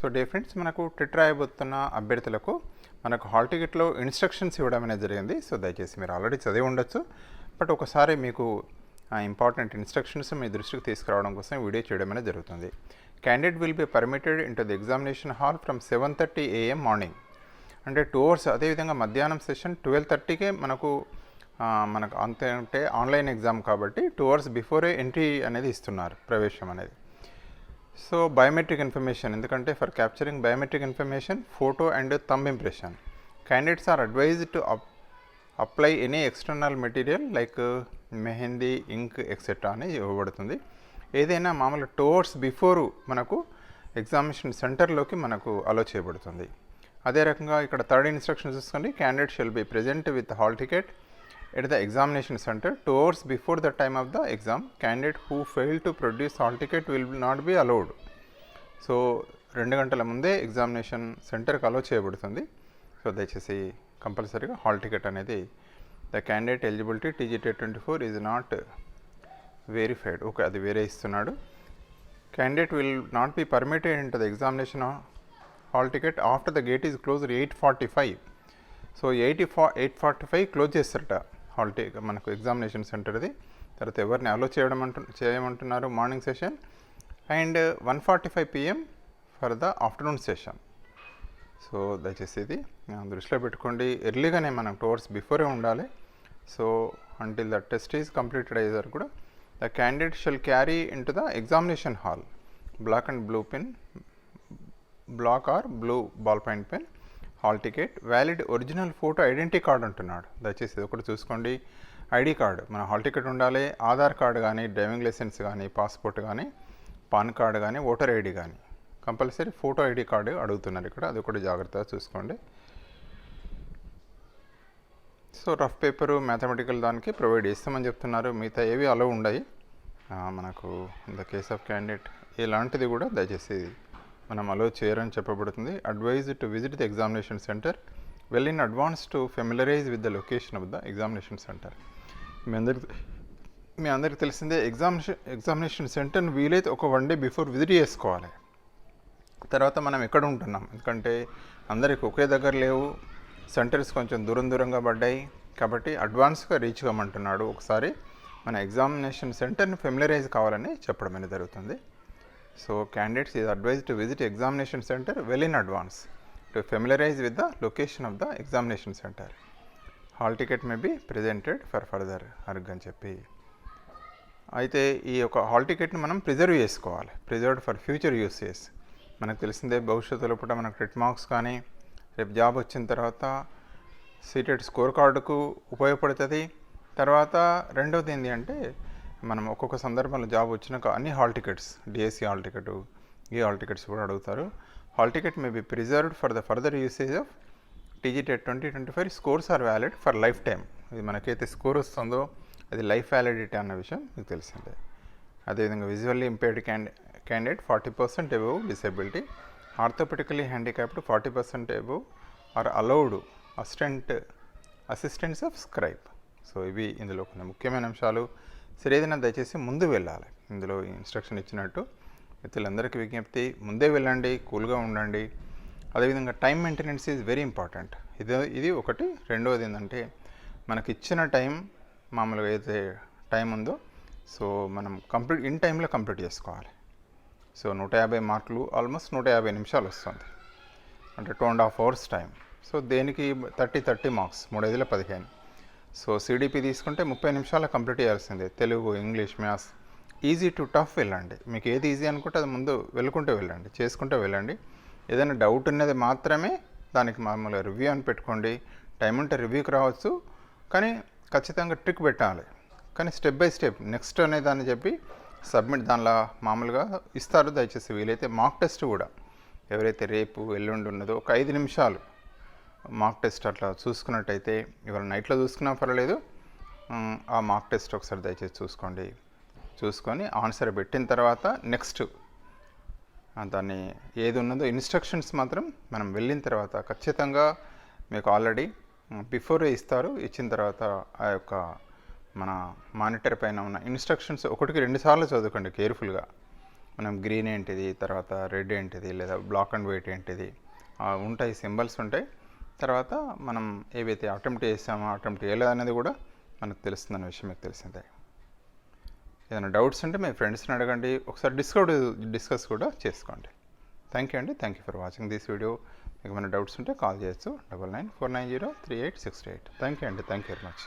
So day friends మనకు ట్రిట్ రాయబోతున్న అభ్యర్థులకు మనకు హాల్ టికెట్లో ఇన్స్ట్రక్షన్స్ ఇవ్వడం అనేది జరిగింది. సో దయచేసి మీరు ఆల్రెడీ చదివి ఉండొచ్చు. బట్ ఒకసారి మీకు ఇంపార్టెంట్ ఇన్స్ట్రక్షన్స్ మీ దృష్టికి తీసుకురావడం కోసం వీడియో చేయడం అనేది జరుగుతుంది. Candidate will be permitted in to the examination hall from seven thirty AM morning అంటే టూ అవర్స్ అదేవిధంగా మధ్యాహ్నం సెషన్ ట్వెల్వ్ థర్టీకే మనకు మనకు అంతే అంటే ఆన్లైన్ ఎగ్జామ్ కాబట్టి టూ అవర్స్ బిఫోరే ఎంట్రీ అనేది ఇస్తున్నారు ప్రవేశం అనేది. సో బయోమెట్రిక్ ఇన్ఫర్మేషన్ ఎందుకంటే for capturing biometric information photo and thumb impression candidates are advise to apply any external material like mehndi ink etcetera అని ఇవ్వబడుతుంది. ఏదైనా మామూలు టూ అవర్స్ బిఫోర్ మనకు ఎగ్జామినేషన్ సెంటర్లోకి మనకు అలో చేయబడుతుంది. అదే రకంగా ఇక్కడ థర్డ్ ఇన్స్ట్రక్షన్ చూసుకోండి. Candidate shall be present with hall ticket at the examination centre two hours before the time of the exam candidate who fail to produce hall ticket will not be allowed so రెండు గంటల ముందే examination సెంటర్కి అలో చేయబడుతుంది. So దయచేసి కంపల్సరీగా hall ticket అనేది the candidate eligibility TGT twenty four is not verified okay అది వేరే ఇస్తున్నాడు. Candidate will not be permitted in to the examination hall ticket after the gate is close eight forty five so eighty ఫా eight forty five close చేస్తారట. Hall మనకు examination సెంటర్ది తర్వాత ఎవరిని allow చేయడం అంటు చేయమంటున్నారు morning session and one forty five PM for the afternoon session so దయచేసి ఇది దృష్టిలో పెట్టుకోండి. ఎర్లీగానే మనం టోర్స్ బిఫోరే ఉండాలి. So until the test is completed అయ్యేదారు కూడా the candidate shall carry in to the examination hall black and blue pen black or blue ball point pen hall ticket. Valid original photo identity card అంటున్నాడు. దయచేసి ఇది ఒకటి చూసుకోండి. ID card. మన hall ticket ఉండాలి. Aadhaar card కానీ driving licence కానీ passport కానీ పాన్ కార్డు కానీ ఓటర్ ఐడి కానీ. కంపల్సరీ ఫోటో ఐడి కార్డు అడుగుతున్నారు ఇక్కడ. అది ఒకటి జాగ్రత్తగా చూసుకోండి. సో రఫ్ పేపరు మ్యాథమెటికల్ దానికి ప్రొవైడ్ చేస్తామని చెప్తున్నారు. మిగతా ఏవి అలో ఉండయి. మనకు in the case of candidate. ఇలాంటిది కూడా దయచేసి మనం అలో చేయరని చెప్పబడుతుంది. Advise to visit the examination centre well in advance to familiarise with the location of the examination centre మీ అందరికి మీ అందరికి తెలిసిందే ఎగ్జామినేషన్ ఎగ్జామినేషన్ సెంటర్ని వీలైతే ఒక వన్ డే బిఫోర్ విజిట్ చేసుకోవాలి. తర్వాత మనం ఎక్కడ ఉంటున్నాం? ఎందుకంటే అందరికి ఒకే దగ్గర లేవు. సెంటర్స్ కొంచెం దూరం దూరంగా పడ్డాయి. కాబట్టి అడ్వాన్స్గా రీచ్ కమ్మంటున్నాడు ఒకసారి మన ఎగ్జామినేషన్ సెంటర్ని ఫెమిలరైజ్ కావాలని చెప్పడం అనేది జరుగుతుంది. So candidates is advise to visit examination centre well in advance to familiarise with the location of the examination centre hall ticket may be presented for further అర్గ్ అని చెప్పి. అయితే ఈ యొక్క హాల్ టికెట్ని మనం ప్రిజర్వ్ చేసుకోవాలి. ప్రిజర్వ్డ్ ఫర్ ఫ్యూచర్ యూసెస్ మనకు తెలిసిందే భవిష్యత్తులో పూట మనకు టెట్ మార్క్స్ కానీ రేపు జాబ్ వచ్చిన తర్వాత సీటెడ్ స్కోర్ కార్డుకు ఉపయోగపడుతుంది. తర్వాత రెండవది ఏంటి అంటే మనం ఒక్కొక్క సందర్భంలో జాబ్ వచ్చినాక అన్ని hall tickets DSC hall ticket ఈ హాల్ టికెట్స్ కూడా అడుగుతారు. Hall ticket may be preserved for the further usage of TG TET twenty twenty five scores are valid for lifetime ఇది మనకైతే స్కోర్ వస్తుందో అది లైఫ్ వ్యాలిడిటీ అన్న విషయం మీకు తెలిసిందే. అదేవిధంగా visually impaired candy candidate forty percent above disability orthopaedically handicapped forty percent above are allowed assistant assistants of scribe so ఇవి ఇందులో కొన్ని ముఖ్యమైన అంశాలు. సరే ఏదైనా దయచేసి ముందు వెళ్ళాలి. ఇందులో ఇన్స్ట్రక్షన్ ఇచ్చినట్టు మిత్రులందరికీ విజ్ఞప్తి. ముందే వెళ్ళండి కూల్గా ఉండండి. అదేవిధంగా time maintenance is very important ఇది ఇది ఒకటి. రెండవది ఏంటంటే మనకి ఇచ్చిన టైం మామూలుగా అయితే టైం ఉందో సో మనం కంప్లీట్ ఇన్ టైంలో కంప్లీట్ చేసుకోవాలి. సో నూట యాభై మార్కులు ఆల్మోస్ట్ నూట యాభై నిమిషాలు వస్తుంది. అంటే two and half hours time so దేనికి థర్టీ థర్టీ మార్క్స్ మూడైదుల పదిహేను. సో సిడిపి తీసుకుంటే ముప్పై నిమిషాలు కంప్లీట్ చేయాల్సిందే. Telugu English maths. Easy to tough వెళ్ళండి. మీకు ఏది ఈజీ అనుకుంటే అది ముందు వెళ్ళుకుంటూ వెళ్ళండి. చేసుకుంటూ వెళ్ళండి. ఏదైనా డౌట్ ఉన్నది మాత్రమే దానికి మామూలుగా రివ్యూ అని పెట్టుకోండి. టైం ఉంటే రివ్యూకి రావచ్చు. కానీ ఖచ్చితంగా ట్రిక్ పెట్టాలి. కానీ స్టెప్ బై స్టెప్ నెక్స్ట్ అనే దాన్ని చెప్పి సబ్మిట్ దానిలో మామూలుగా ఇస్తారు. దయచేసి వీలైతే మాక్ టెస్ట్ కూడా. ఎవరైతే రేపు ఎల్లుండి ఉన్నదో ఒక ఐదు నిమిషాలు మాక్ టెస్ట్ అట్లా చూసుకున్నట్టయితే ఇవాళ నైట్లో చూసుకున్నా పర్వాలేదు. ఆ మాక్ టెస్ట్ ఒకసారి దయచేసి చూసుకోండి. చూసుకొని ఆన్సర్ పెట్టిన తర్వాత నెక్స్ట్ దాన్ని ఏది ఉన్నదో ఇన్స్ట్రక్షన్స్ మాత్రం మనం వెళ్ళిన తర్వాత ఖచ్చితంగా మీకు ఆల్రెడీ బిఫోరే ఇస్తారు ఇచ్చిన తర్వాత ఆ యొక్క మన మానిటర్ పైన ఉన్న ఇన్స్ట్రక్షన్స్ ఒకటికి రెండుసార్లు చదువుకోండి కేర్ఫుల్గా మనం గ్రీన్ ఏంటిది తర్వాత రెడ్ ఏంటిది లేదా బ్లాక్ అండ్ వైట్ ఏంటిది ఉంటాయి సింబల్స్ ఉంటాయి. తర్వాత మనం ఏవైతే అటెంప్ట్ చేసామో అటెంప్ట్ చేయలేదు అనేది కూడా మనకు తెలుస్తుందన్న విషయం మీకు తెలిసిందే. ఏదైనా డౌట్స్ ఉంటే మీ ఫ్రెండ్స్ని అడగండి. ఒకసారి డిస్కౌట్ డిస్కస్ కూడా చేసుకోండి. థ్యాంక్ యూ అండి. Thank you for watching this video మీకు ఏమైనా డౌట్స్ ఉంటే కాల్ చేయొచ్చు. Double nine four nine zero three eight six eight thank you అండి. Thank you very much